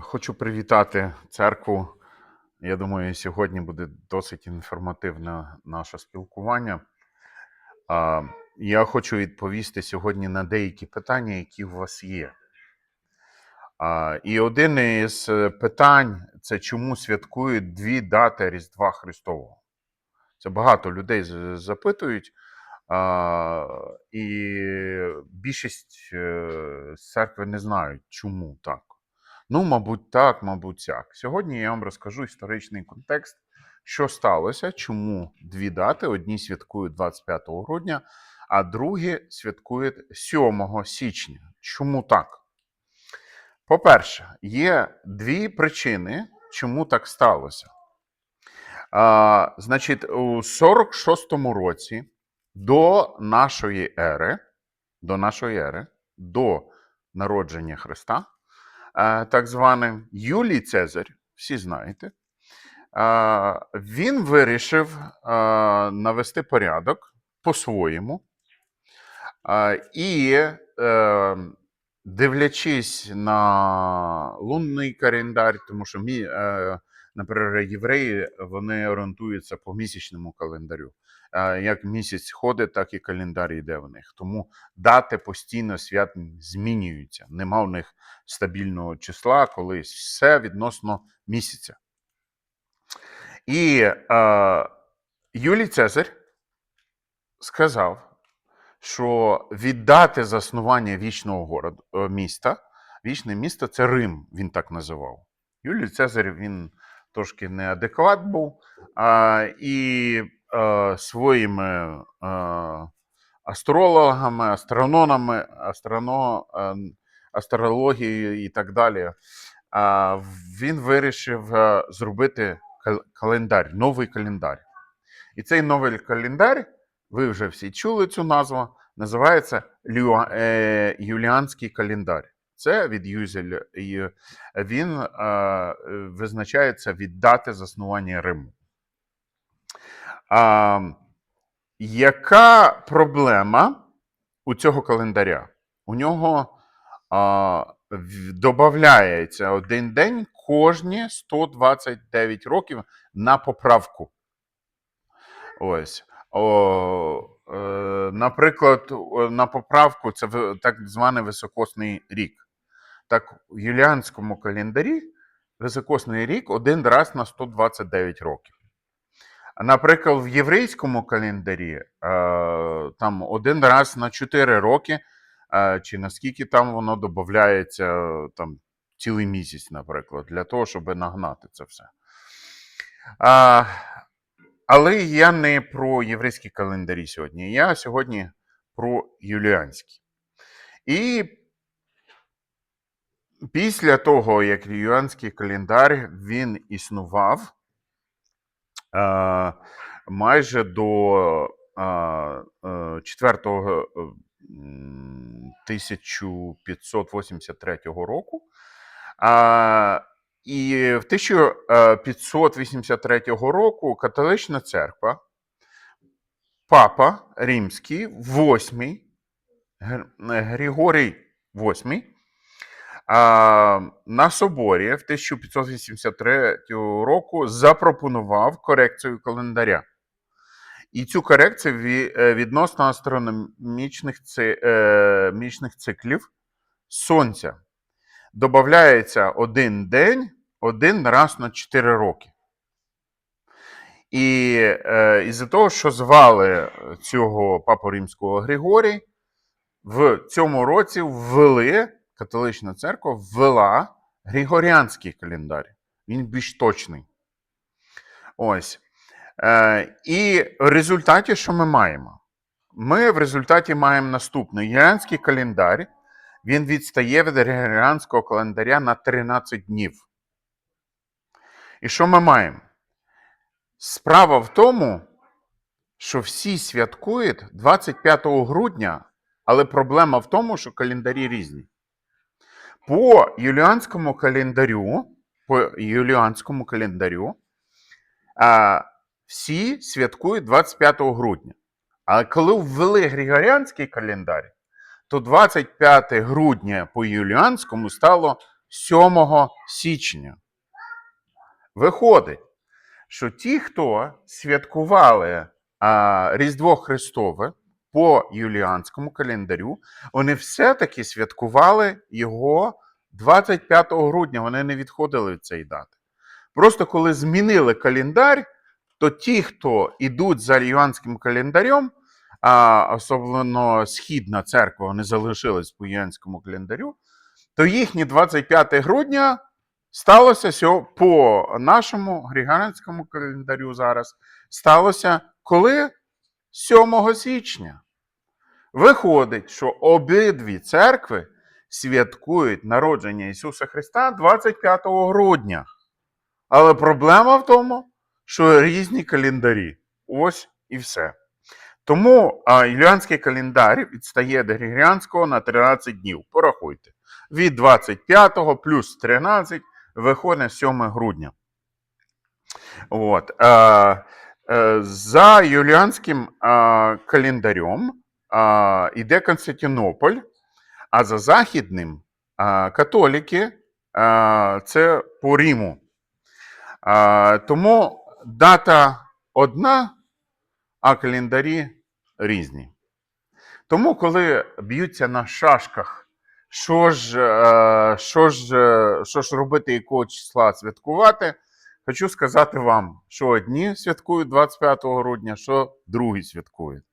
Хочу привітати церкву. Я думаю, сьогодні буде досить інформативне наше спілкування. Я хочу відповісти сьогодні на деякі питання, які у вас є. І один із е, питань це чому святкують дві дати Різдва Христового. Це багато людей запитують. І більшість е, церкви не знають, чому так. Ну, мабуть, так, мабуть, сяк. Сьогодні я вам розкажу історичний контекст, що сталося, чому дві дати: одні святкують 25 грудня, а другі святкують 7 січня. Чому так? По-перше, є дві причини, чому так сталося. А, значить, у 46-му році до нашої ери, до нашої ери, до народження Христа, так званий Юлій Цезарь, всі знаєте, е, він вирішив е, навести порядок по-своєму. Е, І е, дивлячись на лунний календар, тому що е, наприклад, євреї вони орієнтуються по місячному календарю. Е, Як місяць ходить, так і календар йде в них. Тому дати постійно свят змінюються. Нема в них стабільного числа, коли все відносно місяця. І е, Юлій Цезарь сказав, що віддати заснування вічного городу, е, міста, вічне місто це Рим, він так називав. Юлій Цезарь він трошки неадекват був, а, і е, своїми е, астрологами, астрономами, астроно, е, астрологією і так далі, а, він вирішив е, зробити кал- календар, новий календар. І цей новий календар, ви вже всі чули цю назву, називається Люа- е, Юліанський календар. Це від Юзель, і він е, е, визначається від дати заснування Риму. А, яка проблема у цього календаря? У нього а, додається один день кожні 129 років на поправку. Ось. О, е, наприклад, на поправку це так званий високосний рік. Так, у юліанському календарі високосний рік один раз на 129 років. Наприклад, в єврейському календарі е, там один раз на 4 роки, е, чи наскільки там воно додається там, цілий місяць, наприклад, для того, щоб нагнати це все. Але я не про єврейські календарі сьогодні. Я сьогодні про юліанські. І після того, як юліанський календар він існував майже до е, е, 4 е, 1583 року. А, і в 1583 року католична церква, папа римський, Гр- Григорій VIII, а, на соборі в 1583 року запропонував корекцію календаря. І цю корекцію е, відносно астрономічних е, циклів Сонця додається один день один раз на 4 роки. І е, із-за того, що звали цього папу римського Григорій, в цьому році ввели, католична церква ввела Григоріанський календар. Він більш точний. Ось. Е, і в результаті, що ми маємо? Ми в результаті маємо наступний Григоріанський календар. Він відстає від Григоріанського календаря на 13 днів. І що ми маємо? Справа в тому, що всі святкують 25 грудня, але проблема в тому, що календарі різні. По юліанському календарю, по юліанському календарю а, всі святкують 25 грудня. Але коли ввели Григоріанський календар, то 25 грудня по юліанському стало 7 січня. Виходить, що ті, хто святкували а, Різдво Христове по юліанському календарю, вони все-таки святкували його 25 грудня. Вони не відходили від цієї дати. Просто коли змінили календар, то ті, хто йдуть за юліанським календарем, а особливо східна церква, вони залишились по юліанському календарю, то їхнє 25 грудня сталося по нашому григоріанському календарю зараз. Сталося коли? 7 січня. Виходить, що обидві церкви святкують народження Ісуса Христа 25 грудня. Але проблема в тому, що різні календарі. Ось і все. Тому юліанський календар відстає від григоріанського на 13 днів. Порахуйте. Від 25 плюс 13 виходить 7 грудня. От. Е, за юліанським календарем е, йде Константинополь, а за західним е, католики е, це по Риму. Е, тому дата одна, а календарі різні. Тому, коли б'ються на шашках, що ж, е, що ж, е, що ж робити, якого числа святкувати, хочу сказати вам, що одні святкують 25 грудня, що другі святкують.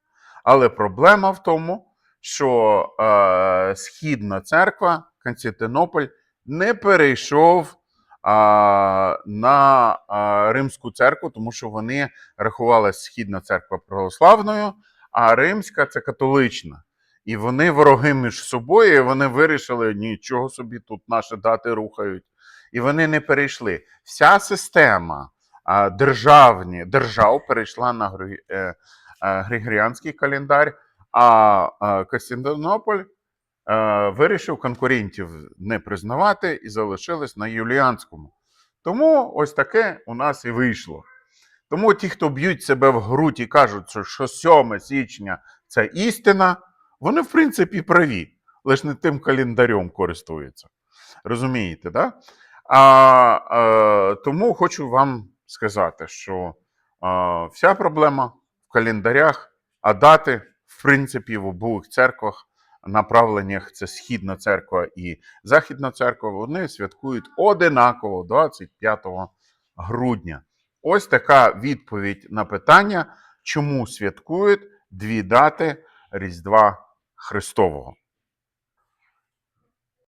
Але проблема в тому, що е, Східна церква, Константинополь, не перейшов а, на а, Римську церкву, тому що вони рахувалася Східна церква православною, а Римська це католична. І вони вороги між собою, і вони вирішили, нічого собі тут наші дати рухають. І вони не перейшли. Вся система а, державні, держав перейшла на е, Григоріанський календар, а, а Константинополь е, вирішив конкурентів не признавати і залишились на Юліанському. Тому ось таке у нас і вийшло. Тому ті, хто б'ють себе в грудь і кажуть, що- що 7 січня це істина, вони, в принципі, праві, лише не тим календарем користуються. Розумієте, да? А, е, тому хочу вам сказати, що е, вся проблема календарях, а дати, в принципі, в обох церквах, направленнях це Східна церква і Західна церква, вони святкують одинаково 25 грудня. Ось така відповідь на питання, чому святкують дві дати Різдва Христового.